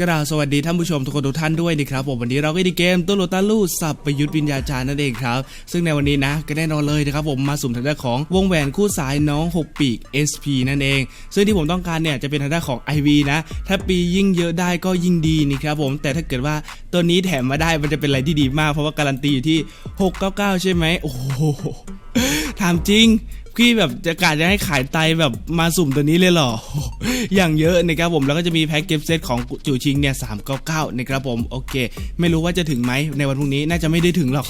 กราบสวัสดีท่านผู้ชมทุกคนทุกท่านด้วยนะครับผมวันนี้เราก็ได้เกมตัวโลตาลูสับประยุทธ์วิญญาจารย์นั่นเองครับ ซึ่งในวันนี้นะก็แน่นอนเลยนะครับผมมาสุ่มทางด้านของวงแหวนคู่สายน้อง 6 ปีก SP นั่นเอง ซึ่งที่ผมต้องการเนี่ยจะเป็นทางด้านของ IV นะ ถ้าปียิ่งเยอะได้ก็ยิ่งดีนี่ครับผมแต่ถ้าเกิดว่าตัวนี้แถมมาได้มันจะเป็นอะไรที่ดีมากเพราะว่าการันตีอยู่ที่ 699 ใช่ไหมโอ้โหถามจริง พี่แบบจะกาจะให้ขายไตแบบมาสุ่มตัวนี้เลยเหรอ อย่างเยอะนะครับผมแล้วก็จะมีแพ็กเก็บเซตของจูชิงเนี่ย399นะครับผมโอเค ไม่รู้ว่าจะถึงไหมในวันพรุ่งนี้น่าจะไม่ได้ถึงหรอก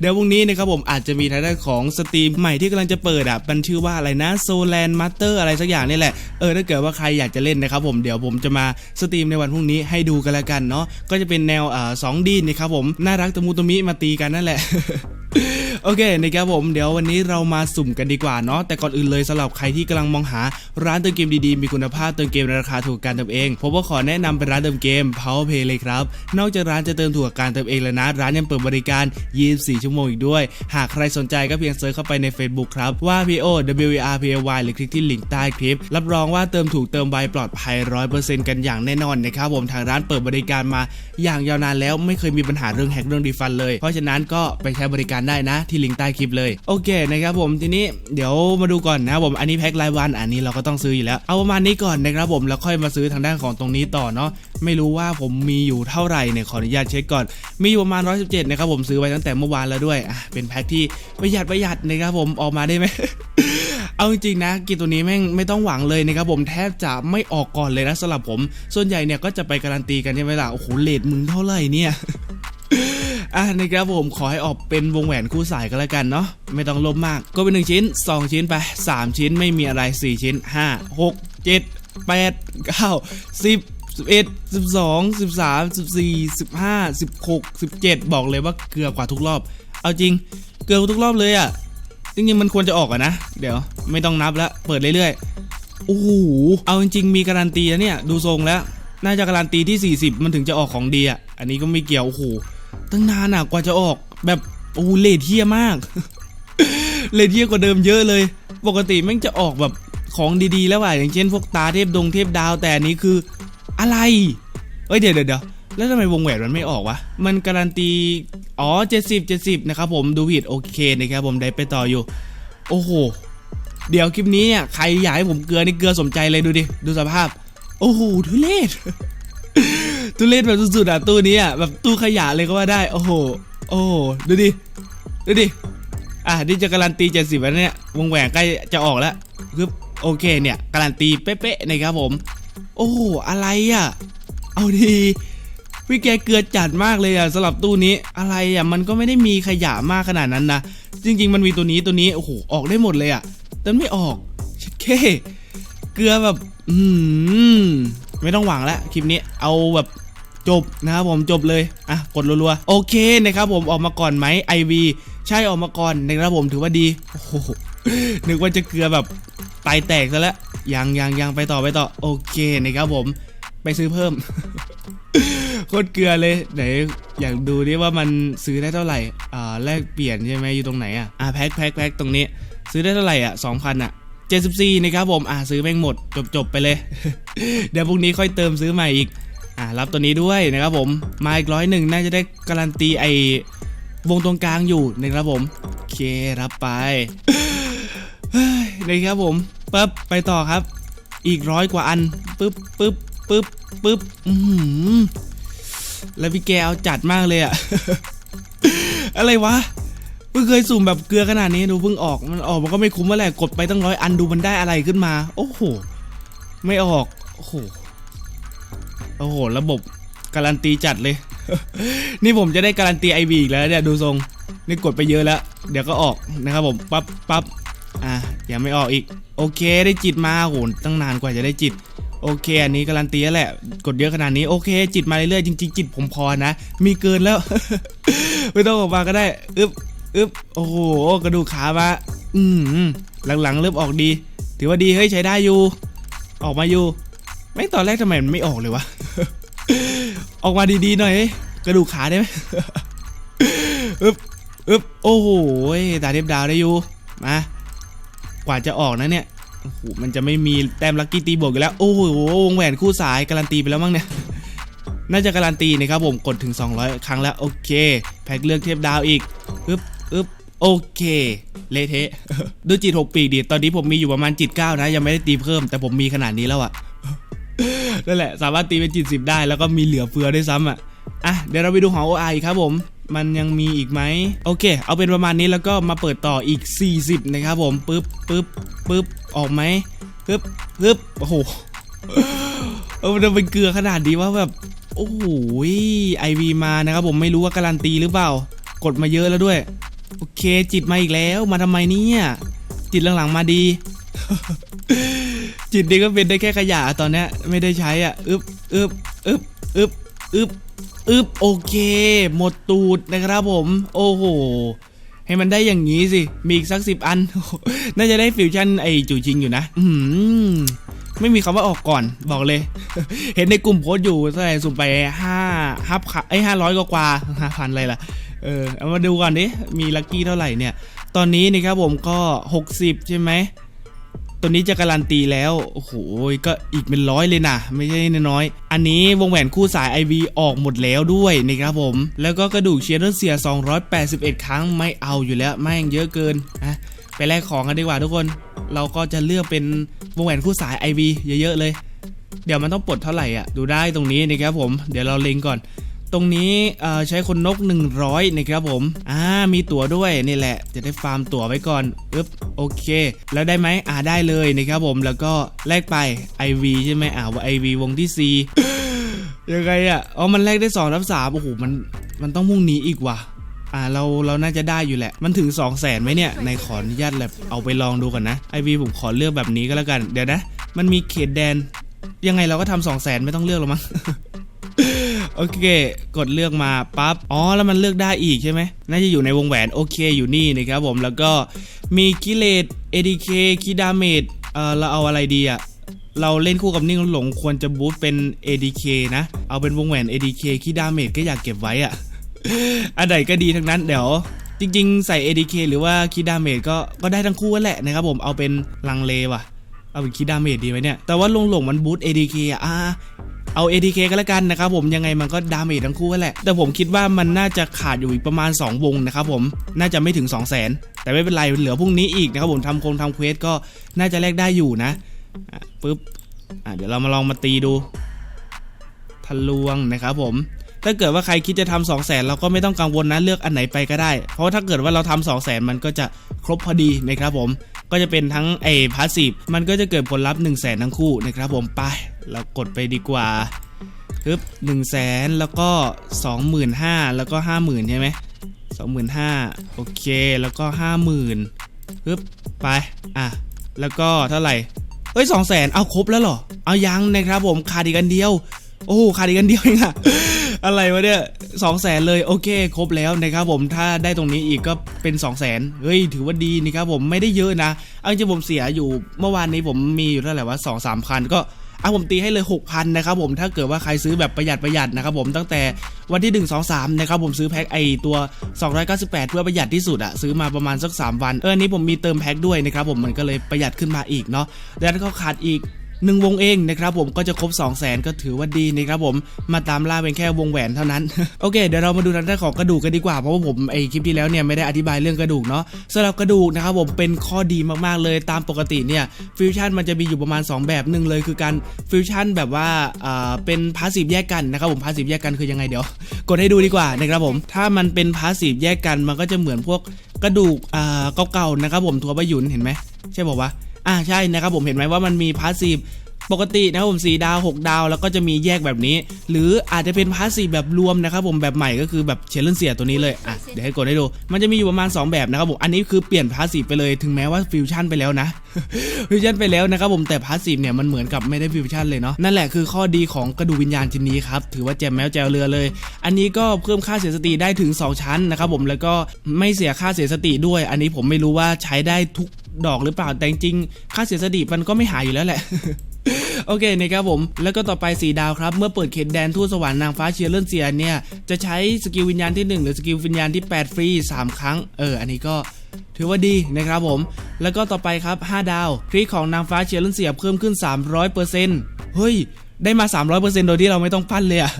เดี๋ยวพรุ่งนี้นะครับผมอาจจะมีทางด้านของสตรีมใหม่ที่กำลังจะเปิดอะมันชื่อว่าอะไรนะโซแลนด์มาสเตอร์อะไรสักอย่างนี่แหละ เออถ้าเกิดว่าใครอยากจะเล่นนะครับผมเดี๋ยวผมจะมาสตรีมในวันพรุ่งนี้ให้ดูกันละกันเนาะก็จะเป็นแนวอ่าสองดีนะครับผมน่ารักตะมูตะมิมาตีกันนั่นแหละ โอเคนะครับผมเดี๋ยววันนี้เรามาสุ่มกันดีกว่าเนาะแต่ก่อนอื่นเลยสำหรับใครที่กำลังมองหาร้านเติมเกมดีๆ มีคุณภาพเติมเกมในราคาถูกการเติมเองผมก็ขอแนะนำเป็นร้านเติมเกม Power Pay เลยครับ นอกจากร้านจะเติมถูกกับการเติมเองแล้วนะ ร้านยังเปิดบริการ 24 ชั่วโมงอีกด้วย หากใครสนใจก็เพียงเซิร์ชเข้าไปใน Facebook ครับว่า PO W R P Y หรือคลิกที่ลิงก์ใต้คลิป รับรองว่าเติมถูกเติมไวปลอดภัย 100%กันอย่างแน่นอนนะครับผมทางร้านเปิดบริการมา อย่างยาวนานแล้วไม่เคยมีปัญหาเรื่องแฮกเรื่องดีฟันเลย เพราะฉะนั้นก็ไปใช้บริการได้นะทที่ลิงก์ใต้คลิปเลยโอเคนะครับผมทีนี้เดี๋ยวมาดูก่อนนะผมอันนี้แพ็ครายวันอันนี้เราก็ต้องซื้ออยู่แล้ว เอาประมาณนี้ก่อนนะครับผมแล้วค่อยมาซื้อทางด้านของตรงนี้ต่อเนาะไม่รู้ว่าผมมีอยู่เท่าไหร่เนี่ยขออนุญาตเช็คก่อน มีอยู่ประมาณ 117นะครับผมซื้อไว้ตั้งแต่เมื่อวานแล้วด้วยอะเป็นแพ็คที่ประหยัดประหยัดนะครับผมออกมาได้ไหมเอาจริงๆนะกินตัวนี้แม่งไม่ต้องหวังเลยนะครับผมแทบจะไม่ออกก่อนเลยนะสำหรับผม ส่วนใหญ่เนี่ยก็จะไปการันตีกันใช่ไหมล่ะโอ้โหเลทมึงเท่าไหร่เนี่ย อะนะครับผมขอให้ออกเป็นวงแหวนคู่สายก็แล้วกันเนาะไม่ต้องลบมาก ก็เป็น 1 ชิ้น 2 ชิ้นไป 3 ชิ้นไม่มีอะไร 4 ชิ้น 5 6 7 8 9 10 11 12 13 14 15 16 17 บอกเลยว่าเกือบกว่าทุกรอบ เอาจริง เกือบทุกรอบเลยอะ่ะจริงๆมันควรจะออกอะนะ เดี๋ยวไม่ต้องนับแล้วเปิดเรื่อยๆ โอ้โห เอาจริงๆ มีการันตีแล้วเนี่ย ดูทรงแล้ว น่าจะการันตีที่ 40 มันถึงจะออกของดีอะอันนี้ก็ไม่เกี่ยว โอ้โห ตั้งนานอะกว่าจะออก แบบโอ้โหเลทเทียมาก เลทเทียกว่าเดิมเยอะเลย ปกติแม่งจะออกแบบของดีๆ แล้วว่ะอย่างเช่นพวกตาเทพดงเทพดาวแต่อันนี้คืออะไร เอ้ยเดี๋ยวเดี๋ยวเดี๋ยวแล้วทำไมวงแหวนมันไม่ออกวะ มันการันตี อ๋อ 70 70 นะครับผมดูผิดโอเคนะครับผมได้ไปต่ออยู่ โอ้โห เดี๋ยวคลิปนี้เนี่ย ใครอยากให้ผมเกลือนี่เกลือสมใจเลยดูดิ ดูสภาพ โอ้โหทุเรศ ทุเรศแบบสุดๆอะตู้นี้อะแบบตู้ขยะเลยก็ว่าได้ โอ้โห โอ้โหดูดิ ดูดิ อะนี่จะการันตี70แล้วเนี่ย วงแหวนใกล้จะออกแล้วคือโอเคเนี่ยการันตีเป๊ะๆนะครับผม โอ้อะไรอะ เอาดีพี่แกเกลือจัดมากเลยอะสำหรับตู้นี้อะไรอะมันก็ไม่ได้มีขยะมากขนาดนั้นนะจริง ๆ มันมีตัวนี้ตัวนี้โอ้โหออกได้หมดเลยอะแต่ไม่ออกชิดเคเกลือแบบ อืมไม่ต้องหวังแล้วคลิปนี้เอาแบบ จบนะครับผมจบเลย อะ กดรัวๆ โอเคนะครับผมออกมาก่อนไหม IV ใช่ออกมาก่อนนะครับผมถือว่าดี โอ้โห นึกว่าจะเกลือแบบไตแตกซะแล้วยังยังยังไปต่อไปต่อ โอเคนะครับผม ไปซื้อเพิ่ม โคตรเกลือเลย ไหนอยากดูดิว่ามันซื้อได้เท่าไหร่ อ่า แลกเปลี่ยนใช่ไหมอยู่ตรงไหนอะ อ่าแพ็คแพ็คแพ็คตรงนี้ ซื้อได้เท่าไหร่อะสองพันอะเจ็ดสิบสี่นะครับผม อ่าซื้อแม่งหมด จบจบไปเลย เดี๋ยวพรุ่งนี้ค่อยเติมซื้อใหม่อีก อ่ารับตัวนี้ด้วยนะครับผม มาอีกร้อยหนึ่งน่าจะได้การันตีไอวงตรงกลางอยู่นะครับผมโอเครับไปนะครับผมปั๊บไปต่อครับ อีกร้อยกว่าอันปึ๊บปึ๊บปึ๊บปึ๊บอือหือแล้วพี่แกเอาจัดมากเลยอะอะไรวะเพิ่งเคยสุ่มแบบเกลือขนาดนี้ดูเพิ่งออกมันออกมันก็ไม่คุ้มว่าแหละกดไปตั้งร้อยอันดูมันได้อะไรขึ้นมา โอ้โห ไม่ออกโอ้โห โอ้โห ระบบการันตีจัดเลย นี่ผมจะได้การันตีไอบีอีกแล้วเนี่ยดูทรง นี่กดไปเยอะแล้ว เดี๋ยวก็ออกนะครับผม ปั๊บปั๊บอะยังไม่ออกอีก โอเคได้จิตมาโหตั้งนานกว่าจะได้จิตโอเค อันนี้การันตีแล้วแหละ กดเยอะขนาดนี้ โอเค จิตมาเรื่อยๆจริงๆ จิตผมพอนะ มีเกินแล้ว ไม่ต้องออกมาก็ได้อึบอึบโอ้โหกระดูกขามาอืมหลังๆ เริ่มออกดี ถือว่าดีเฮ้ยใช้ได้อยู่ ออกมาอยู่ ไม่ตอนแรกทำไมมันไม่ออกเลยวะ ออกมาดีๆหน่อย กระดูกขาได้ไหมอึ๊บอึ๊บโอ้โหตาเทพดาวได้อยู่ มา กว่าจะออกนะเนี่ยโอ้โหมันจะไม่มีแต้มลัคกี้ตีบวกอยู่แล้ว โอ้โห วงแหวนคู่สายการันตีไปแล้วมั้งเนี่ย น่าจะการันตีนะครับผม กดถึง 200 ครั้งแล้ว โอเค แพ็คเลือกเทพดาวอีกอึ๊บอึ๊บโอเค เลเทะดูจิตหกปีดิตอนนี้ผมมีอยู่ประมาณจิตเก้านะ ยังไม่ได้ตีเพิ่ม แต่ผมมีขนาดนี้แล้วอะ นั่นแหละ สามารถตีเป็นจิตสิบได้แล้วก็มีเหลือเฟือด้วยซ้ำอะอะเดี๋ยวเราไปดูของ OI ครับผม มันยังมีอีกไหมโอเค เอาเป็นประมาณนี้แล้วก็มาเปิดต่ออีก 40 นะครับผมปึ๊บปึ๊บปึ๊บออกไหมปึ๊บปึ๊บโอ้โหเออมันเป็นเกลือขนาดดีว่าแบบโอ้โหไอวีมานะครับผมไม่รู้ว่าการันตีหรือเปล่ากดมาเยอะแล้วด้วย โอเคจิตมาอีกแล้วมาทำไมเนี่ย จิตหลังๆมาดี จิตนี้ก็เป็นได้แค่ขยะตอนนี้ไม่ได้ใช้อะอึบอึบอึบอึบอึบอึบโอเค หมดตูดนะครับผม โอ้โห ให้มันได้อย่างนี้สิ มีอีกสักสิบอัน น่าจะได้ฟิวชั่นไอจู่จริงอยู่นะ อืมไม่มีคำว่าออกก่อนบอกเลย เห็นในกลุ่มโพสอยู่เท่าไหร่สุ่มไปห้าฮับไอห้าร้อยกว่าห้าพันอะไรล่ะ เออเอามาดูก่อนดิ มีลัคกี้เท่าไหร่เนี่ย ตอนนี้นะครับผมก็ 60 ใช่ไหม ตัวนี้จะการันตีแล้ว โอ้โห ก็อีกเป็นร้อยเลยนะ ไม่ใช่น้อยๆอันนี้วงแหวนคู่สาย IV ออกหมดแล้วด้วยนะครับผม แล้วก็กระดูกเชียร์เสีย 281 ครั้งไม่เอาอยู่แล้วแม่งเยอะเกินนะไปแลกของกันดีกว่าทุกคน เราก็จะเลือกเป็นวงแหวนคู่สาย IV เยอะๆเลย เดี๋ยวมันต้องปลดเท่าไหร่อะ ดูได้ตรงนี้นะครับผม เดี๋ยวเราเล็งก่อน ตรงนี้ใช้คนนก 100นะครับผมอ่ามีตั๋วด้วยนี่แหละ จะได้ฟาร์มตั๋วไว้ก่อนอึ๊บโอเค แล้วได้ไหมอ่าได้เลยนะครับผมแล้วก็แลกไป IV ใช่ไหมอ่าว่า IV วงที่ C ยังไงอะอ๋อมันแลกได้2ทับ3โอ้โหมันมันต้องมุ่งนี้อีกว่ะอ่าเราเราน่าจะได้อยู่แหละ มันถึง 2 0 0แสนไหมเนี่ยในขออนุญาตแบบเอาไปลองดูก่อนนะ IV ผมขอเลือกแบบนี้ก็แล้วกัน เดี๋ยวนะ มันมีเขตแดน ยังไงเราก็ทำสองแสนไม่ต้องเลือกหรอกมั้ง โอเค กดเลือกมาปั๊บอ๋อแล้วมันเลือกได้อีกใช่ไหมน่าจะอยู่ในวงแหวนโอเคอยู่นี่นะครับผมแล้วก็มีกิเลส ADK คีดาเมจเออเราเอาอะไรดีอะเราเล่นคู่กับนิ่งหลงควรจะบูตเป็น ADK นะ เอาเป็นวงแหวน ADK คีดาเมจก็อยากเก็บไว้อะอันไหนก็ดีทั้งนั้นเดี๋ยวจริงๆ ใส่ ADK หรือว่าคีดาเมจก็ก็ได้ทั้งคู่กันแหละนะครับผมเอาเป็นลังเลว่ะ เอาเป็นคีดาเมจดีไหมเนี่ย แต่ว่าลงหลงมันบูต ADK อะอ่า เอา ATK ก็แล้วกันนะครับผมยังไงมันก็ดาเมจทั้งคู่กันแหละ แต่ผมคิดว่ามันน่าจะขาดอยู่อีกประมาณ 2 วงนะครับผมน่าจะไม่ถึง 2 0 0 0 0 0แต่ไม่เป็นไรเหลือพรุ่งนี้อีกนะครับผมทำคงทำเควสก็น่าจะแลกได้อยู่นะะปึ๊บเดี๋ยวเรามาลองมาตีดูทะลวงนะครับผมถ้าเกิดว่าใครคิดจะทำสองแสนเราก็ไม่ต้องกังวลนะเลือกอันไหนไปก็ได้ เพราะถ้าเกิดว่าเราทำสองแสนมันก็จะครบพอดีนะครับผมก็จะเป็นทั้งไอ้พาสซีฟมันก็จะเกิดผลลัพธ์1 0 0 0 0แสนทั้งคู่นะครับผมไป เรากดไปดีกว่าฮึบหนึ่งแสนแล้วก็สองหมื่นห้าแล้วก็ห้าหมื่นใช่ไหมสองหมื่นห้าโอเคแล้วก็ห้าหมื่นฮึบไปอะแล้วก็เท่าไหร่เอ้ยสองแสนเอาครบแล้วเหรอ เอายังนะครับผมขาดอีกอันเดียว โอ้ขาดอีกอันเดียวเองอะอะไรวะเนี่ยสองแสนเลยโอเค ครบแล้วนะครับผมถ้าได้ตรงนี้อีกก็เป็น2องแสนเฮ้ยถือว่าดีนะครับผมไม่ได้เยอะนะเอาจริงผมเสียอยู่เมื่อวานนี้ผมมีอยู่เท่าไหร่วะสองสามพันก็ อาผมตีให้เลย 6,000นะครับผมถ้าเกิดว่าใครซื้อแบบประหยัดประหยัดนะครับผมตั้งแต่วันที่ 1 2 3นะครับผมซื้อแพ็คไอตัว 298 เพื่อประหยัดที่สุดอะซื้อมาประมาณสัก 3 วัน เอออนนี้ผมมีเติมแพ็คด้วยนะครับผมมันก็เลยประหยัดขึ้นมาอีกเนาะแล้วก็ขาดอีก หนึ่งวงเองนะครับผมก็จะครบ 2 0 0แสนก็ถือว่าดีนะครับผมมาตามล่าเป็นแค่วงแหวนเท่านั้น โอเค เดี๋ยวเรามาดูทางด้านของกระดูกกันดีกว่าเพราะว่าผมไอคลิปที่แล้วเนี่ยไม่ได้อธิบายเรื่องกระดูกเนาะสำหรับกระดูกนะครับผมเป็นข้อดีมากๆเลยตามปกติเนี่ยฟิวชั่นมันจะมีอยู่ประมาณ 2 แบบหนึ่งเลยคือการฟิวชั่นแบบว่าอ่าเป็นพาสซีฟแยกกันนะครับผมพาสซีฟแยกกันคือยังไงเดี๋ยวกดให้ดูดีกว่านะครับผมถ้ามันเป็นพาสซีฟแยกกันมันก็จะเหมือนพวกกระดูกอ่าเก่าๆนะครับผมทัวร์บหยุนเห็นไหมใช่บอกว่า อ่าใช่นะครับผมเห็นไหมว่ามันมีพาสซีฟ ปกตินะครับผม4ดาว 6 ดาว แล้วก็จะมีแยกแบบนี้ หรืออาจจะเป็นพาสซีฟแบบรวมนะครับผมแบบใหม่ก็คือแบบเชลเลนเซียตัวนี้เลยอะเดี๋ยวให้กดให้ดูมันจะมีอยู่ประมาณ 2 แบบนะครับผมอันนี้คือเปลี่ยนพาสซีฟไปเลยถึงแม้ว่าฟิวชั่นไปแล้วนะฟิวชั่นไปแล้วนะครับผมแต่พาสซีฟเนี่ยมันเหมือนกับไม่ได้ฟิวชั่นเลยเนาะนั่นแหละคือข้อดีของกระดูกวิญญาณชิ้นนี้ครับถือว่าแจมแมวแจวเรือเลย อันนี้ก็เพิ่มค่าเสียสติได้ถึง 2 ชั้นนะครับผมแล้วก็ไม่เสียค่าเสียสติด้วย อันนี้ผมไม่รู้ว่าใช้ได้ทุกดอกหรือเปล่าแต่จริงค่าเสียสติมันก็ไม่หายอยู่แล้วแหละ โอเคนะครับผม แล้วก็ต่อไป 4 ดาวครับ เมื่อเปิดเขตแดนทูตสวรรค์นางฟ้าเชียร์เลนเซียเนี่ย จะใช้สกิลวิญญาณที่ 1 หรือสกิลวิญญาณที่ 8 ฟรี 3 ครั้ง เออ อันนี้ก็ถือว่าดีนะครับผม แล้วก็ต่อไปครับ 5 ดาวคลิกของนางฟ้าเชียร์เลนเซียเพิ่มขึ้น 300%เฮ้ยได้มา 300%โดยที่เราไม่ต้องปั้นเลยอะ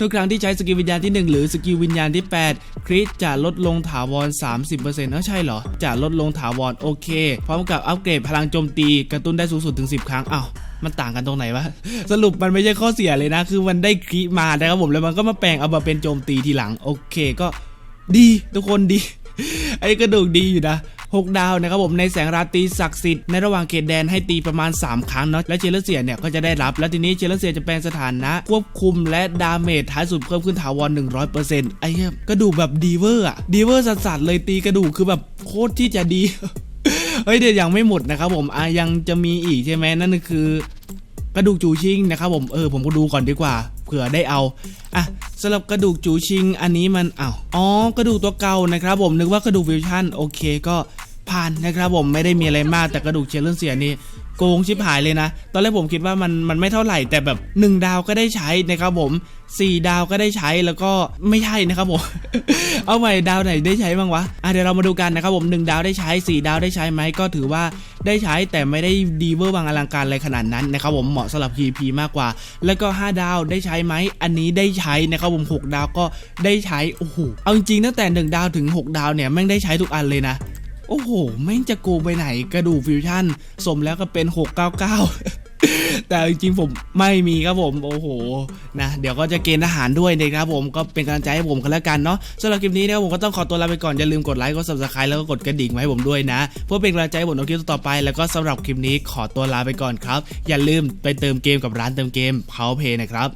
ทุกครั้งที่ใช้สกิลวิญญาณที่ 1 หรือสกิลวิญญาณที่ 8 คริสจะลดลงถาวร 30%เออใช่เหรอ จะลดลงถาวรโอเค พร้อมกับอัปเกรดพลังโจมตีกระตุ้นได้สูงสุดถึง 10 ครั้งอ้าว มันต่างกันตรงไหนวะสรุปมันไม่ใช่ข้อเสียเลยนะ คือมันได้คริมานะครับผมแล้วมันก็มาแปลงเอามาเป็นโจมตีทีหลัง โอเคก็ดีทุกคนดี ไอ้กระดูกดีอยู่นะ6ดาวนะครับผมในแสงราตรีศักดิ์สิทธิ์ในระหว่างเขตแดนให้ตีประมาณ 3 ครั้งเนาะและเชลเซียเนี่ยก็จะได้รับ แล้วทีนี้เชลเซียจะแปลงสถานะ ควบคุมและดาเมจท้ายสุดเพิ่มขึ้นถาวร 100%ไอ้เหี้ยกระดูกแบบดีเวอร์อะดีเวอร์สัสๆเลยตีกระดูกคือแบบโคตรที่จะดี เฮ้ยเดี๋ยวยังไม่หมดนะครับผมอะยังจะมีอีกใช่ไหมนั่นคือกระดูกจูชิงนะครับผมเออผมก็ดูก่อนดีกว่าเผื่อได้เอาอะสำหรับกระดูกจูชิงอันนี้มันอ้าวอ๋อกระดูกตัวเก่านะครับผมนึกว่ากระดูกฟิวชั่นโอเคก็ผ่านนะครับผมไม่ได้มีอะไรมากแต่กระดูกเชลเลนเซียนี่ โกงชิบหายเลยนะ ตอนแรกผมคิดว่ามันมันไม่เท่าไหร่แต่แบบ 1 ดาวก็ได้ใช้นะครับผม 4 ดาวก็ได้ใช้แล้วก็ไม่ใช่นะครับผม เอาใหม่ดาวไหนได้ใช้บ้างวะอะเดี๋ยวเรามาดูกันนะครับผม 1 ดาวได้ใช้ 4 ดาวได้ใช้ไหมก็ถือว่าได้ใช้แต่ไม่ได้ดีเวอร์บางอลังการอะไรขนาดนั้นนะครับผมเหมาะสำหรับ PP มากกว่า แล้วก็ 5 ดาวได้ใช้ไหมอันนี้ได้ใช้นะครับผม 6 ดาวก็ได้ใช้โอ้โหเอาจริงๆตั้งแต่ 1 ดาวถึง 6 ดาวเนี่ยแม่งได้ใช้ทุกอันเลยนะ โอ้โห แม่งจะโกงไปไหนกระดูกฟิวชั่น สมแล้วก็เป็น 699แต่จริงๆผมไม่มีครับผมโอ้โหนะเดี๋ยวก็จะเกณฑ์ทหารด้วยนะครับผมก็เป็นกำลังใจให้ผมกันแล้วกันเนาะสำหรับคลิปนี้นะครับผมก็ต้องขอตัวลาไปก่อน อย่าลืมกดไลค์กด subscribe แล้วก็กดกระดิ่งไว้ให้ผมด้วยนะ เพื่อเป็นกำลังใจให้ผมในคลิปต่อไป แล้วก็สำหรับคลิปนี้ขอตัวลาไปก่อนครับ อย่าลืมไปเติมเกมกับร้านเติมเกม Power Play นะครับ